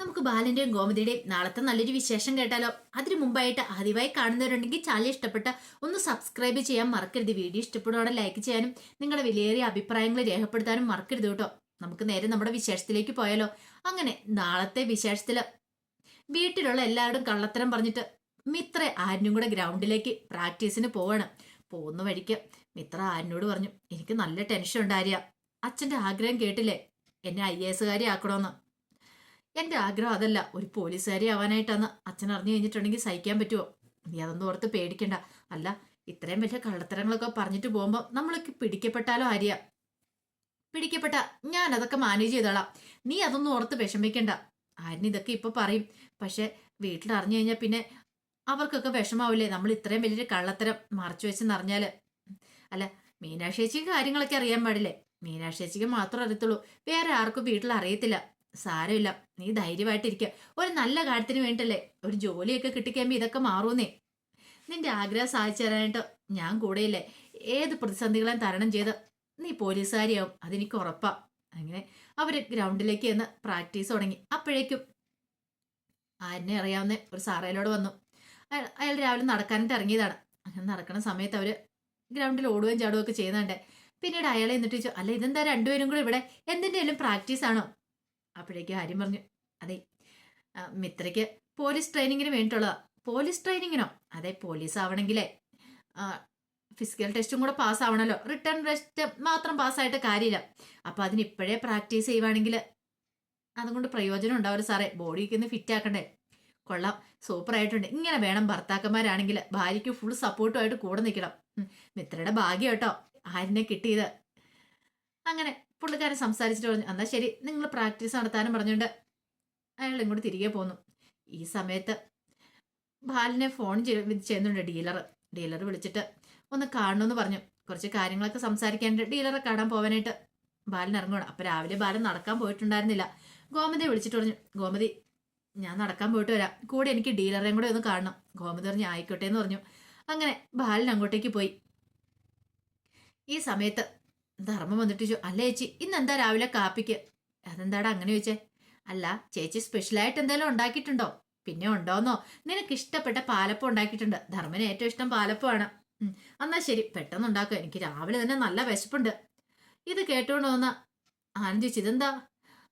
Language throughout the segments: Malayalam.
നമുക്ക് ബാലന്റെയും ഗോമതിയുടെയും നാളത്തെ നല്ലൊരു വിശേഷം കേട്ടാലോ? അതിനു മുമ്പായിട്ട് ആദ്യമായി കാണുന്നവരുണ്ടെങ്കിൽ ചാനൽ ഇഷ്ടപ്പെട്ട ഒന്ന് സബ്സ്ക്രൈബ് ചെയ്യാൻ മറക്കരുത്. വീഡിയോ ഇഷ്ടപ്പെടുവാടെ ലൈക്ക് ചെയ്യാനും നിങ്ങളുടെ വിലയേറിയ അഭിപ്രായങ്ങൾ രേഖപ്പെടുത്താനും മറക്കരുത് കേട്ടോ. നമുക്ക് നേരെ നമ്മുടെ വിശേഷത്തിലേക്ക് പോയാലോ? അങ്ങനെ നാളത്തെ വിശേഷത്തിൽ വീട്ടിലുള്ള എല്ലാവരും കള്ളത്തരം പറഞ്ഞിട്ട് മിത്ര ആരിനും കൂടെ ഗ്രൗണ്ടിലേക്ക് പ്രാക്ടീസിന് പോവാണ്. പോകുന്ന വഴിക്ക് മിത്ര ആരിനോട് പറഞ്ഞു എനിക്ക് നല്ല ടെൻഷൻ ഉണ്ടാര്യ അച്ഛന്റെ ആഗ്രഹം കേട്ടില്ലേ? എന്നെ ഐ എ എസുകാരി ആക്കണമെന്ന് എന്റെ ആഗ്രഹം അതല്ല. ഒരു പോലീസുകാരി ആവാനായിട്ടാണ് അച്ഛൻ അറിഞ്ഞു കഴിഞ്ഞിട്ടുണ്ടെങ്കിൽ സഹിക്കാൻ പറ്റുമോ നീ അതൊന്നും ഓർത്ത് പേടിക്കണ്ട. അല്ല ഇത്രയും വലിയ കള്ളത്തരങ്ങളൊക്കെ പറഞ്ഞിട്ട് പോകുമ്പോൾ നമ്മളൊക്കെ പിടിക്കപ്പെട്ടാലോ ആര്യ? പിടിക്കപ്പെട്ട ഞാൻ അതൊക്കെ മാനേജ് ചെയ്തോളാം. നീ അതൊന്നും ഓർത്ത് വിഷമിക്കണ്ട. ആര്യൻ ഇതൊക്കെ ഇപ്പൊ പറയും. പക്ഷെ വീട്ടിൽ അറിഞ്ഞു കഴിഞ്ഞാൽ പിന്നെ അവർക്കൊക്കെ വിഷമാവില്ലേ? നമ്മൾ ഇത്രയും വലിയൊരു കള്ളത്തരം മറച്ചു വെച്ചെന്നറിഞ്ഞാൽ അല്ല മീനാക്ഷേച്ചിക്ക് കാര്യങ്ങളൊക്കെ അറിയാൻ പാടില്ലേ? മീനാക്ഷേച്ചിക്ക് മാത്രം അറിയത്തുള്ളൂ. വേറെ ആർക്കും വീട്ടിൽ അറിയത്തില്ല. സാരമില്ല. നീ ധൈര്യമായിട്ടിരിക്കുക ഒരു നല്ല കാര്യത്തിന് വേണ്ടിട്ടല്ലേ ഒരു ജോലിയൊക്കെ കിട്ടിക്കഴിയുമ്പോൾ ഇതൊക്കെ മാറൂന്നേ. നിന്റെ ആഗ്രഹം സാധിച്ചു തരാനായിട്ട് ഞാൻ കൂടെയില്ലേ? ഏത് പ്രതിസന്ധികളെയും തരണം ചെയ്ത്? നീ പോലീസുകാരിയാവും അതെനിക്ക് ഉറപ്പാ. അങ്ങനെ അവർ ഗ്രൗണ്ടിലേക്ക് ചെന്ന് പ്രാക്ടീസ് തുടങ്ങി. അപ്പോഴേക്കും ആരിനെ അറിയാവുന്ന ഒരു സാറയിലോട് വന്നു. അയാൾ രാവിലെ നടക്കാനായിട്ട് ഇറങ്ങിയതാണ്. അങ്ങനെ നടക്കുന്ന സമയത്ത് അവർ ഗ്രൗണ്ടിൽ ഓടുകയും ചാടുകയും ഒക്കെ ചെയ്യുന്നുണ്ട്. പിന്നീട് അയാളെ എന്നിട്ട് ചോദിച്ചു അല്ല ഇതെന്താ രണ്ടുപേരും കൂടെ ഇവിടെ? എന്തിന്റെയും പ്രാക്ടീസ് ആണോ അപ്പോഴേക്കും ആര്യം പറഞ്ഞു അതെ മിത്രയ്ക്ക് പോലീസ് ട്രെയിനിങ്ങിന് വേണ്ടിയിട്ടുള്ള പോലീസ് ട്രെയിനിങ്ങിനോ? അതെ പോലീസ് ആവണമെങ്കിലേ ഫിസിക്കൽ ടെസ്റ്റും കൂടെ പാസ് ആവണല്ലോ. റിട്ടേൺ ടെസ്റ്റ് മാത്രം പാസ്സായിട്ട് കാര്യമില്ല. അപ്പം അതിന് ഇപ്പോഴേ പ്രാക്ടീസ് ചെയ്യുവാണെങ്കിൽ അതുകൊണ്ട് പ്രയോജനം ഉണ്ടാവില്ല സാറേ. ബോഡിക്ക് ഒന്ന് ഫിറ്റ് ആക്കണ്ടേ. കൊള്ളാം. സൂപ്പർ ആയിട്ടുണ്ട്. ഇങ്ങനെ വേണം ഭർത്താക്കന്മാരാണെങ്കിൽ ഭാര്യയ്ക്ക് ഫുൾ സപ്പോർട്ടുമായിട്ട് കൂടെ നിൽക്കണം. മിത്രയുടെ ഭാഗ്യം കേട്ടോ. ആരിനെ കിട്ടിയത്. അങ്ങനെ പുള്ളിക്കാരൻ സംസാരിച്ചിട്ട് പറഞ്ഞു എന്നാൽ ശരി നിങ്ങൾ പ്രാക്ടീസ് നടത്താനും പറഞ്ഞുകൊണ്ട് അയാൾ ഇങ്ങോട്ട് തിരികെ പോന്നു. ഈ സമയത്ത് ബാലിനെ ഫോൺ ചെയ്- ചെയ്യുന്നുണ്ട് ഡീലർ ഡീലർ വിളിച്ചിട്ട് ഒന്ന് കാണണമെന്ന് പറഞ്ഞു. കുറച്ച് കാര്യങ്ങളൊക്കെ സംസാരിക്കാനുണ്ട്. ഡീലറെ കാണാൻ പോവാനായിട്ട് ബാലൻ ഇറങ്ങണം അപ്പം രാവിലെ ബാലൻ നടക്കാൻ പോയിട്ടുണ്ടായിരുന്നില്ല. ഗോമതി വിളിച്ചിട്ട് പറഞ്ഞു ഗോമതി ഞാൻ നടക്കാൻ പോയിട്ട് വരാം. കൂടെ എനിക്ക് ഡീലറേയും കൂടെ ഒന്ന് കാണണം. ഗോമതി പറഞ്ഞു ആയിക്കോട്ടെ എന്ന് പറഞ്ഞു. അങ്ങനെ ബാലൻ അങ്ങോട്ടേക്ക് പോയി. ഈ സമയത്ത് ധർമ്മം വന്നിട്ട് ചോദിച്ചു അല്ല ചേച്ചി ഇന്ന് എന്താ രാവിലെ കാപ്പിക്ക്? അതെന്താടാ അങ്ങനെ ചോദിച്ചേ? അല്ല ചേച്ചി സ്പെഷ്യലായിട്ട് എന്തെങ്കിലും ഉണ്ടാക്കിയിട്ടുണ്ടോ? പിന്നെ ഉണ്ടോന്നോ? നിനക്ക് ഇഷ്ടപ്പെട്ട പാലപ്പം ഉണ്ടാക്കിയിട്ടുണ്ട്. ധർമ്മന് ഏറ്റവും ഇഷ്ടം പാലപ്പമാണ്. എന്നാ ശരി പെട്ടെന്ന് ഉണ്ടാക്കുക എനിക്ക് രാവിലെ തന്നെ നല്ല വിശപ്പുണ്ട്. ഇത് കേട്ടോണ്ട് വന്ന ആനന്ദ് ചോദിച്ചു ഇതെന്താ?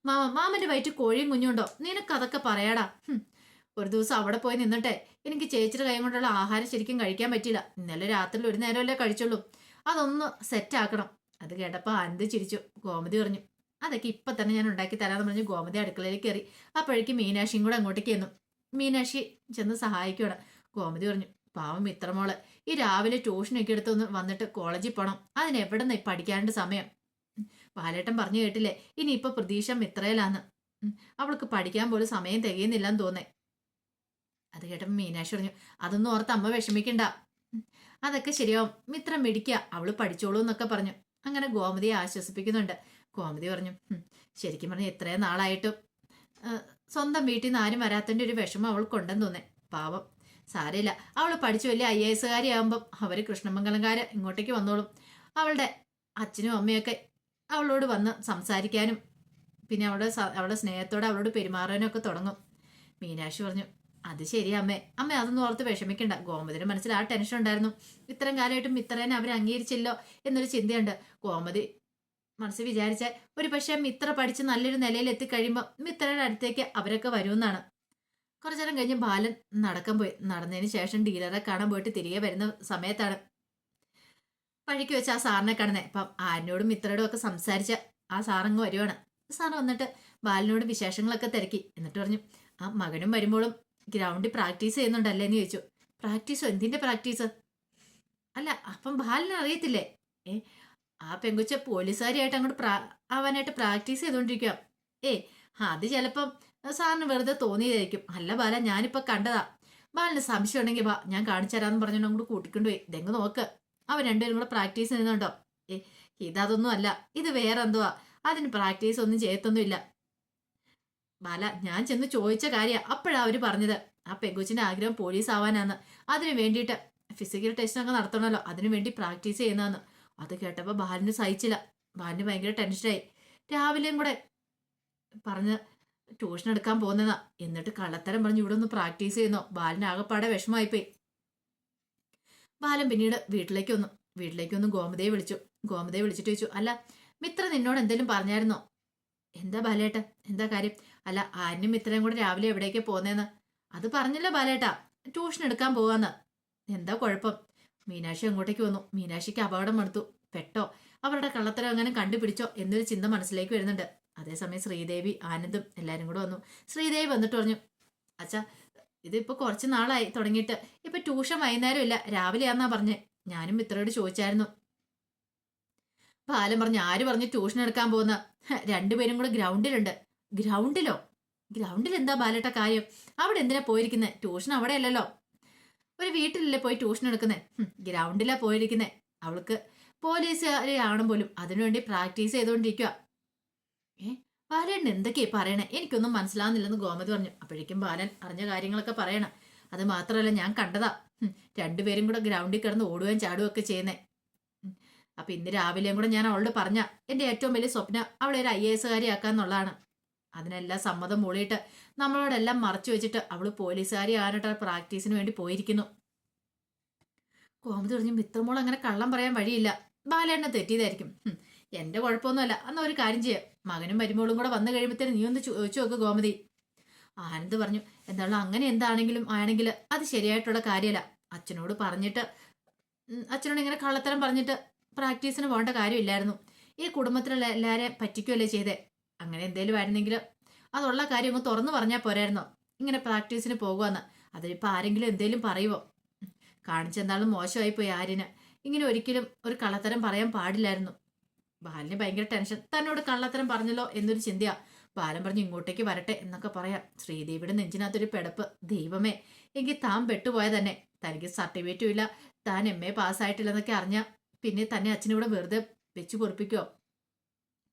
മാമ മാമന്റെ വയറ്റ് കോഴിയും കുഞ്ഞുണ്ടോ നിനക്ക് അതൊക്കെ പറയാടാ. ഒരു ദിവസം അവിടെ പോയി നിന്നിട്ടെ എനിക്ക് ചേച്ചിയുടെ കൈ കൊണ്ടുള്ള ആഹാരം ശരിക്കും കഴിക്കാൻ പറ്റിയില്ല. ഇന്നലെ രാത്രിയിൽ ഒരു നേരമല്ലേ കഴിച്ചുള്ളൂ. അതൊന്ന് സെറ്റ് ആക്കണം. അത് കേട്ടപ്പോൾ അനന്ത് ചിരിച്ചു. ഗോമതി പറഞ്ഞു അതൊക്കെ ഇപ്പൊ തന്നെ ഞാൻ ഉണ്ടാക്കി തരാന്ന് പറഞ്ഞ് ഗോമതി അടുക്കളയിൽ കയറി. അപ്പോഴേക്കും മീനാക്ഷിയും കൂടെ അങ്ങോട്ടേക്ക് ചെന്നു. മീനാക്ഷി ചെന്ന് സഹായിക്കുകയാണ് ഗോമതി പറഞ്ഞു പാവം മിത്രമോൾ ഈ രാവിലെ ട്യൂഷനൊക്കെ എടുത്തൊന്ന് വന്നിട്ട് കോളേജിൽ പോണം. അതിനെവിടെ നിന്ന് പഠിക്കാണ്ട് സമയം? ബാലേട്ടൻ പറഞ്ഞു കേട്ടില്ലേ ഇനി ഇപ്പൊ പ്രതീക്ഷ മിത്രയിലാന്ന് അവൾക്ക് പഠിക്കാൻ പോലും സമയം തികയുന്നില്ലെന്ന് തോന്നേ. അത് കേട്ടപ്പോൾ മീനാക്ഷി പറഞ്ഞു അതൊന്നും ഓർത്ത് അമ്മ വിഷമിക്കണ്ട. അതൊക്കെ ശരിയാവും. മിത്രം മിടിക്കുക അവൾ പഠിച്ചോളൂ എന്നൊക്കെ പറഞ്ഞു. അങ്ങനെ ഗോമതിയെ ആശ്വസിപ്പിക്കുന്നുണ്ട്. ഗോമതി പറഞ്ഞു ശരിക്കും പറഞ്ഞു ഇത്രയും നാളായിട്ടും സ്വന്തം വീട്ടിൽ നിന്ന് ആരും വരാത്തതിന്റെ ഒരു വിഷമം അവൾക്കുണ്ടെന്ന് തോന്നേ. പാവം. സാരമില്ല. അവൾ പഠിച്ചു വലിയ ഐ എ എസുകാരി ആകുമ്പം അവർ കൃഷ്ണമംഗലംകാര് ഇങ്ങോട്ടേക്ക് വന്നോളും. അവളുടെ അച്ഛനും അമ്മയൊക്കെ അവളോട് വന്ന് സംസാരിക്കാനും പിന്നെ അവളുടെ അവളുടെ സ്നേഹത്തോടെ അവളോട് പെരുമാറാനും ഒക്കെ തുടങ്ങും. മീനാക്ഷി പറഞ്ഞു അത് ശരിയാ അമ്മേ. അമ്മ അതൊന്നും ഓർത്ത് വിഷമിക്കണ്ട. ഗോമതിന് മനസ്സിൽ ആ ടെൻഷൻ ഉണ്ടായിരുന്നു. ഇത്രയും കാലമായിട്ടും ഇത്രേനെ അവർ അംഗീകരിച്ചില്ലോ എന്നൊരു ചിന്തയുണ്ട്. ഗോമതി മനസ്സിൽ വിചാരിച്ച ഒരു പക്ഷേ മിത്ര പഠിച്ച് നല്ലൊരു നിലയിൽ എത്തിക്കഴിയുമ്പോൾ മിത്രയുടെ അടുത്തേക്ക് അവരൊക്കെ വരുമെന്നാണ്. കുറച്ചു നേരം കഴിഞ്ഞ് ബാലൻ നടക്കാൻ പോയി. നടന്നതിന് ശേഷം ഡീലറെ കാണാൻ പോയിട്ട് തിരികെ വരുന്ന സമയത്താണ്. വഴിക്ക് വെച്ച് ആ സാറിനെ കാണുന്നത് അപ്പം ആരിനോടും മിത്രയോടും ഒക്കെ സംസാരിച്ച ആ സാറങ്ങ് വരുവാണ്. സാർ വന്നിട്ട് ബാലനോട് വിശേഷങ്ങളൊക്കെ തിരക്കി. എന്നിട്ട് പറഞ്ഞു ആ മകനും വരുമ്പോഴും ഗ്രൗണ്ടിൽ പ്രാക്ടീസ് ചെയ്യുന്നുണ്ടല്ലേ എന്ന് ചോദിച്ചു. പ്രാക്ടീസോ? എന്തിന്റെ പ്രാക്ടീസ്? അല്ല അപ്പം ബാലിന് അറിയത്തില്ലേ? ഏ ആ പെങ്കുച്ച പോലീസുകാരിയായിട്ട് അങ്ങോട്ട് പ്രാ ആവാനായിട്ട് പ്രാക്ടീസ് ചെയ്തുകൊണ്ടിരിക്കുക ഏ അത് ചിലപ്പം സാറിന് വെറുതെ തോന്നിയതായിരിക്കും. അല്ല ബാല ഞാനിപ്പോൾ കണ്ടതാ. ബാലിന് സംശയം ഉണ്ടെങ്കിൽ വാ ഞാൻ കാണിച്ചു തരാമെന്ന് പറഞ്ഞോണ്ട് അങ്ങോട്ട് കൂട്ടിക്കൊണ്ടുപോയി ഇതെങ്ങ് നോക്ക്. അവൻ രണ്ടുപേരും കൂടെ പ്രാക്ടീസ് ചെയ്യുന്നുണ്ടോ? ഏ ഇതതൊന്നും അല്ല. ഇത് വേറെ എന്തുവാ അതിന് പ്രാക്ടീസ് ഒന്നും ചെയ്യത്തൊന്നുമില്ല. ബാല ഞാൻ ചെന്ന് ചോദിച്ച കാര്യ അപ്പോഴാ അവർ പറഞ്ഞത്. ആ പെങ്കുച്ചിന്റെ ആഗ്രഹം പോലീസ് ആവാനാന്ന്. അതിനു വേണ്ടിയിട്ട് ഫിസിക്കൽ ടെസ്റ്റിനൊക്കെ നടത്തണമല്ലോ അതിനു വേണ്ടി പ്രാക്ടീസ് ചെയ്യുന്നതെന്ന്. അത് കേട്ടപ്പോൾ ബാലിന് സഹിച്ചില്ല. ബാലിന് ഭയങ്കര ടെൻഷനായി രാവിലെയും കൂടെ പറഞ്ഞ് ട്യൂഷൻ എടുക്കാൻ പോകുന്നതാ എന്നിട്ട് കള്ളത്തരം പറഞ്ഞ് ഇവിടെ ഒന്ന് പ്രാക്ടീസ് ചെയ്യുന്നോ. ബാലന് ആകെപ്പാടെ വിഷമമായിപ്പോയി. ബാലൻ പിന്നീട് വീട്ടിലേക്ക് വന്നു. വീട്ടിലേക്ക് ഗോമതയെ വിളിച്ചു. ഗോമതയെ വിളിച്ചിട്ട് ചോദിച്ചു അല്ല മിത്ര നിന്നോട് എന്തെങ്കിലും പറഞ്ഞായിരുന്നോ? എന്താ ബാലേട്ട? എന്താ കാര്യം? അല്ല ആരും ഇത്രയും കൂടെ രാവിലെ എവിടേക്ക് പോന്നേന്ന്? അത് പറഞ്ഞില്ല ബാലേട്ട? ട്യൂഷൻ എടുക്കാൻ പോവാന്ന്. എന്താ കുഴപ്പം? മീനാക്ഷി അങ്ങോട്ടേക്ക് വന്നു. മീനാക്ഷിക്ക് അപകടം എടുത്തു പെട്ടോ? അവരുടെ കള്ളത്തരം അങ്ങനെ കണ്ടുപിടിച്ചോ എന്നൊരു ചിന്ത മനസ്സിലേക്ക് വരുന്നുണ്ട്. അതേസമയം ശ്രീദേവി ആനന്ദും എല്ലാവരും കൂടെ വന്നു. ശ്രീദേവി വന്നിട്ട് പറഞ്ഞു അച്ഛാ ഇതിപ്പോൾ കുറച്ച് നാളായി തുടങ്ങിയിട്ട്. ഇപ്പം ട്യൂഷൻ വൈകുന്നേരം ഇല്ല. രാവിലെയാന്നാ പറഞ്ഞേ. ഞാനും മിത്രയോട് ചോദിച്ചായിരുന്നു. ബാലൻ പറഞ്ഞു ആര് പറഞ്ഞു ട്യൂഷൻ എടുക്കാൻ പോകുന്ന? രണ്ടുപേരും കൂടെ ഗ്രൗണ്ടിലുണ്ട്. ഗ്രൗണ്ടിലോ? ഗ്രൗണ്ടിൽ എന്താ ബാലേട്ട കാര്യം? അവിടെ എന്തിനാ പോയിരിക്കുന്നത് ട്യൂഷൻ അവിടെ അല്ലല്ലോ ഒരു വീട്ടിലല്ലേ പോയി ട്യൂഷൻ എടുക്കുന്നത് ഗ്രൗണ്ടിലാ പോയിരിക്കുന്നത് അവൾക്ക് പോലീസുകാരെയാണ് പോലും. അതിനുവേണ്ടി പ്രാക്ടീസ് ചെയ്തുകൊണ്ടിരിക്കുക ഏ ബാലേട്ടൻ എന്തൊക്കെയാ പറയണേ? എനിക്കൊന്നും മനസ്സിലാവുന്നില്ലെന്ന് ഗോമതി പറഞ്ഞു. അപ്പോഴേക്കും ബാലൻ അറിഞ്ഞ കാര്യങ്ങളൊക്കെ പറയണം. അത് മാത്രമല്ല ഞാൻ കണ്ടതാ. രണ്ടുപേരും കൂടെ ഗ്രൗണ്ടിൽ കിടന്ന് ഓടുകയും ചാടുകയും ഒക്കെ ചെയ്യുന്നേ. അപ്പൊ ഇന്ന് രാവിലെയും കൂടെ ഞാൻ അവളോട് പറഞ്ഞ എന്റെ ഏറ്റവും വലിയ സ്വപ്നം അവളെ ഒരു ഐ എ എസ് ആക്കാന്നുള്ളതാണ് അതിനെല്ലാം സമ്മതം മൂളിയിട്ട് നമ്മളോടെല്ലാം മറച്ചു വെച്ചിട്ട് അവൾ പോലീസുകാരി ആകാനായിട്ട് പ്രാക്ടീസിന് വേണ്ടി പോയിരിക്കുന്നു. കോമതി പറഞ്ഞു മിത്രമോൾ അങ്ങനെ കള്ളം പറയാൻ വഴിയില്ല. ബാലേണ്ണ തെറ്റിയതായിരിക്കും. ഹും, എന്റെ കുഴപ്പമൊന്നുമല്ല. അന്ന് ഒരു കാര്യം ചെയ്യാം. മകനും മരുമോളും കൂടെ വന്നു കഴിയുമ്പോഴത്തേന് നീ ഒന്ന് ചോദിച്ചു നോക്ക് ഗോമതി. ആനന്ദ് പറഞ്ഞു എന്താണോ അങ്ങനെ എന്താണെങ്കിലും ആണെങ്കിൽ അത് ശരിയായിട്ടുള്ള കാര്യമല്ല. അച്ഛനോട് പറഞ്ഞിട്ട് അച്ഛനോട് ഇങ്ങനെ കള്ളത്തരം പറഞ്ഞിട്ട് പ്രാക്ടീസിന് പോകേണ്ട കാര്യമില്ലായിരുന്നു. ഈ കുടുംബത്തിലുള്ള എല്ലാവരെയും പറ്റിക്കുകയല്ലേ ചെയ്തേ? അങ്ങനെ എന്തേലും ആയിരുന്നെങ്കിൽ അതുള്ള കാര്യം ഒന്ന് തുറന്നു പറഞ്ഞാൽ പോരായിരുന്നോ? ഇങ്ങനെ പ്രാക്ടീസിന് പോകുമെന്ന് അതിലിപ്പോൾ ആരെങ്കിലും എന്തേലും പറയുമോ കാണിച്ചെന്നാലും മോശമായി പോയി ആര്യന്. ഇങ്ങനെ ഒരിക്കലും ഒരു കള്ളത്തരം പറയാൻ പാടില്ലായിരുന്നു. ബാലിന് ഭയങ്കര ടെൻഷൻ. തന്നോട് കള്ളത്തരം പറഞ്ഞല്ലോ എന്നൊരു ചിന്തയാ. ബാലൻ പറഞ്ഞു ഇങ്ങോട്ടേക്ക് വരട്ടെ എന്നൊക്കെ പറയാം. ശ്രീദേവിയുടെ നെഞ്ചിനകത്തൊരു പെടപ്പ്. ദൈവമേ എങ്കിൽ താൻ പെട്ടുപോയ തന്നെ. തനിക്ക് സർട്ടിഫിക്കറ്റും ഇല്ല. താൻ എം എ പാസ്സായിട്ടില്ലെന്നൊക്കെ അറിഞ്ഞ പിന്നെ തന്നെ അച്ഛനിവിടെ വെറുതെ വെച്ച് പൊറപ്പിക്കോ?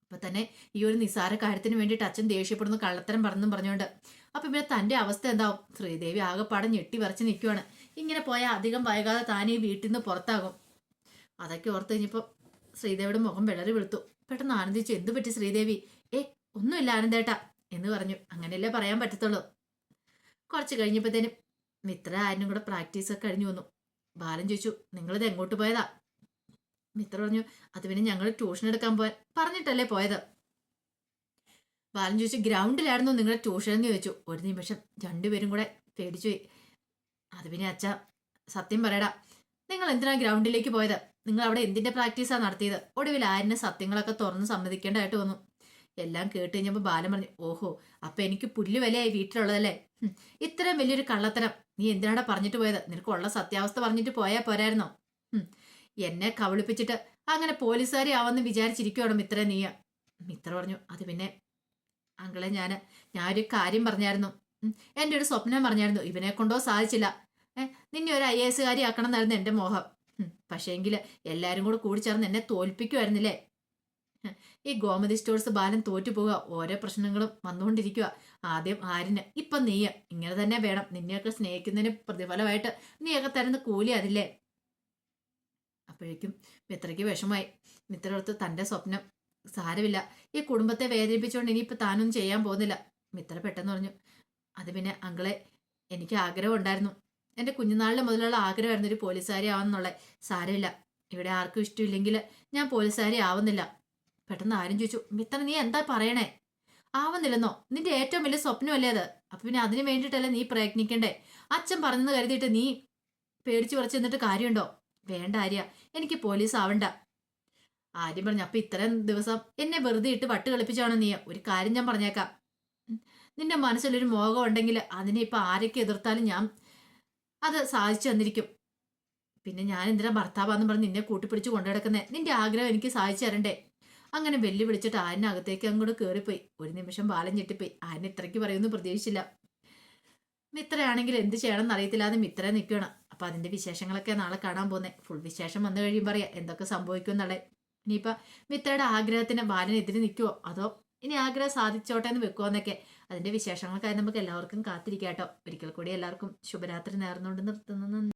അപ്പൊ തന്നെ ഈ ഒരു നിസാര കാര്യത്തിന് വേണ്ടിയിട്ട് അച്ഛൻ ദേഷ്യപ്പെടുന്നു കള്ളത്തരം പറഞ്ഞെന്നും പറഞ്ഞുകൊണ്ട്. അപ്പൊ പിന്നെ തന്റെ അവസ്ഥ എന്താവും? ശ്രീദേവി ആകെപ്പാടെ ഞെട്ടി വരച്ച് നിൽക്കുവാണ് ഇങ്ങനെ പോയാൽ അധികം വൈകാതെ ഈ വീട്ടിൽ നിന്ന് പുറത്താകും. അതൊക്കെ ഓർത്ത് കഴിഞ്ഞപ്പോൾ ശ്രീദേവിയുടെ മുഖം വിളറി വെളുത്തു. പെട്ടെന്ന് ആനന്ദിച്ചു എന്തു പറ്റി ശ്രീദേവി? ഏ ഒന്നുമില്ല ആനന്ദേട്ടാ എന്ന് പറഞ്ഞു. അങ്ങനെയല്ലേ പറയാൻ പറ്റത്തുള്ളൂ. കുറച്ച് കഴിഞ്ഞപ്പോഴത്തേനും മിത്ര ആരും കൂടെ പ്രാക്ടീസ് ഒക്കെ കഴിഞ്ഞു വന്നു. ബാലൻ ചോദിച്ചു നിങ്ങളിത് എങ്ങോട്ട് പോയതാ? മിത്ര പറഞ്ഞു അത് പിന്നെ ഞങ്ങൾ ട്യൂഷൻ എടുക്കാൻ പോയാൻ പറഞ്ഞിട്ടല്ലേ പോയത്. ബാലൻ ചോദിച്ചു ഗ്രൗണ്ടിലായിരുന്നു നിങ്ങളുടെ ട്യൂഷൻ എന്ന് ചോദിച്ചു. ഒരു നിമിഷം രണ്ടുപേരും കൂടെ പേടിച്ചു പോയി. അത് പിന്നെ അച്ഛ സത്യം പറയടാ. നിങ്ങൾ എന്തിനാ ഗ്രൗണ്ടിലേക്ക് പോയത്? നിങ്ങൾ അവിടെ എന്തിന്റെ പ്രാക്ടീസാണ് നടത്തിയത്? ഒടുവിൽ ആരിനെ സത്യങ്ങളൊക്കെ തുറന്ന് സമ്മതിക്കേണ്ടതായിട്ട് വന്നു. എല്ലാം കേട്ട് കഴിഞ്ഞപ്പോൾ ബാലൻ പറഞ്ഞു ഓഹോ അപ്പൊ എനിക്ക് പുല്ല് വിലയായി വീട്ടിലുള്ളതല്ലേ ഇത്രയും വലിയൊരു കള്ളത്തരം. നീ എന്തിനാടാ പറഞ്ഞിട്ട് പോയത്? നിനക്കുള്ള സത്യാവസ്ഥ പറഞ്ഞിട്ട് പോയാൽ പോരായിരുന്നോ? എന്നെ കവിളിപ്പിച്ചിട്ട് അങ്ങനെ പോലീസുകാരി ആവെന്ന് വിചാരിച്ചിരിക്കുവാണ് മിത്ര നീയ. മിത്ര പറഞ്ഞു അത് പിന്നെ അങ്കളെ ഞാൻ ഞാനൊരു കാര്യം പറഞ്ഞായിരുന്നു. എന്റെ ഒരു സ്വപ്നം പറഞ്ഞായിരുന്നു. ഇവനെ കൊണ്ടോ സാധിച്ചില്ല. നിന്നെ ഒരു ഐ എസ് കാരി ആക്കണം എന്നായിരുന്നു എന്റെ മോഹം. പക്ഷേങ്കിൽ എല്ലാവരും കൂടെ കൂടി ചേർന്ന് എന്നെ തോൽപ്പിക്കുമായിരുന്നില്ലേ ഈ ഗോമതി സ്റ്റോഴ്സ് ബാലൻ തോറ്റു പോവുക ഓരോ പ്രശ്നങ്ങളും വന്നുകൊണ്ടിരിക്കുക ആദ്യം ആരിന് ഇപ്പം നീയ. ഇങ്ങനെ തന്നെ വേണം. നിന്നെയൊക്കെ സ്നേഹിക്കുന്നതിന് പ്രതിഫലമായിട്ട് നീയൊക്കെ തരുന്ന കൂലി അതില്ലേ? അപ്പോഴേക്കും മിത്രയ്ക്ക് വിഷമായി മിത്ര തന്റെ സ്വപ്നം സാരമില്ല. ഈ കുടുംബത്തെ വേദനിപ്പിച്ചുകൊണ്ട് ഇനിയിപ്പോൾ താനൊന്നും ചെയ്യാൻ പോകുന്നില്ല. മിത്ര പെട്ടെന്ന് പറഞ്ഞു അത് പിന്നെ അങ്കിളെ എനിക്ക് ആഗ്രഹം ഉണ്ടായിരുന്നു. എന്റെ കുഞ്ഞുനാളിൽ മുതലുള്ള ആഗ്രഹമായിരുന്നു ഒരു പോലീസുകാരി ആവുന്നുള്ള സാരമില്ല. ഇവിടെ ആർക്കും ഇഷ്ടമില്ലെങ്കിൽ ഞാൻ പോലീസുകാരി ആവുന്നില്ല. പെട്ടെന്ന് ആരും ചോദിച്ചു മിത്ര നീ എന്താ പറയണേ? ആവുന്നില്ലെന്നോ. നിന്റെ ഏറ്റവും വലിയ സ്വപ്നമല്ലേ അത്. അപ്പൊ പിന്നെ അതിന് വേണ്ടിയിട്ടല്ലേ നീ പ്രയത്നിക്കണ്ടേ? അച്ഛൻ പറഞ്ഞെന്ന് കരുതിയിട്ട് നീ പേടിച്ചു പറിച്ചു നിന്നിട്ട് കാര്യമുണ്ടോ? വേണ്ട ആര്യ. എനിക്ക് പോലീസ് ആവണ്ട. ആര്യം പറഞ്ഞു അപ്പൊ ഇത്രയും ദിവസം എന്നെ വെറുതെ ഇട്ട് വട്ട് കളിപ്പിച്ചാണോ നീ? ഒരു കാര്യം ഞാൻ പറഞ്ഞേക്കാം. നിന്റെ മനസ്സിലൊരു മോഹം ഉണ്ടെങ്കിൽ അതിനെ ഇപ്പൊ ആരൊക്കെ എതിർത്താലും ഞാൻ അത് സാധിച്ചു തന്നിരിക്കും. പിന്നെ ഞാൻ എന്തിനാ ഭർത്താവാന്ന് പറഞ്ഞ് നിന്നെ കൂട്ടിപ്പിടിച്ച് കൊണ്ടുനടക്കുന്നേ? നിന്റെ ആഗ്രഹം എനിക്ക് സാധിച്ചു തരണ്ടേ? അങ്ങനെ വെല്ലുവിളിച്ചിട്ട് ആരിനകത്തേക്ക് അങ്ങോട്ട് കയറിപ്പോയി ഒരു നിമിഷം ബാലം ഞെട്ടിപ്പോയി. ആരിനെ ഇത്രയ്ക്ക് പറയുമെന്ന് പ്രതീക്ഷിച്ചില്ല. മിത്രയാണെങ്കിൽ എന്ത് ചെയ്യണം എന്നറിയത്തില്ലാതെ മിത്ര നിൽക്കണം അപ്പൊ അതിന്റെ വിശേഷങ്ങളൊക്കെ നാളെ കാണാൻ പോകുന്നേ ഫുൾ വിശേഷം വന്നു കഴിയുമ്പോൾ പറയാം. എന്തൊക്കെ സംഭവിക്കും എന്നുള്ളത് ഇനിയിപ്പൊ മിത്രയുടെ ആഗ്രഹത്തിന് ബാലൻ എതിര് നിൽക്കുവോ? അതോ ഇനി ആഗ്രഹം സാധിച്ചോട്ടെ എന്ന് വെക്കുമോ എന്നൊക്കെ. അതിന്റെ വിശേഷങ്ങൾക്കായി നമുക്ക് എല്ലാവർക്കും കാത്തിരിക്കാട്ടോ. ഒരിക്കൽ കൂടി എല്ലാവർക്കും ശുഭരാത്രി നേർന്നുകൊണ്ട് നിർത്തുന്നു.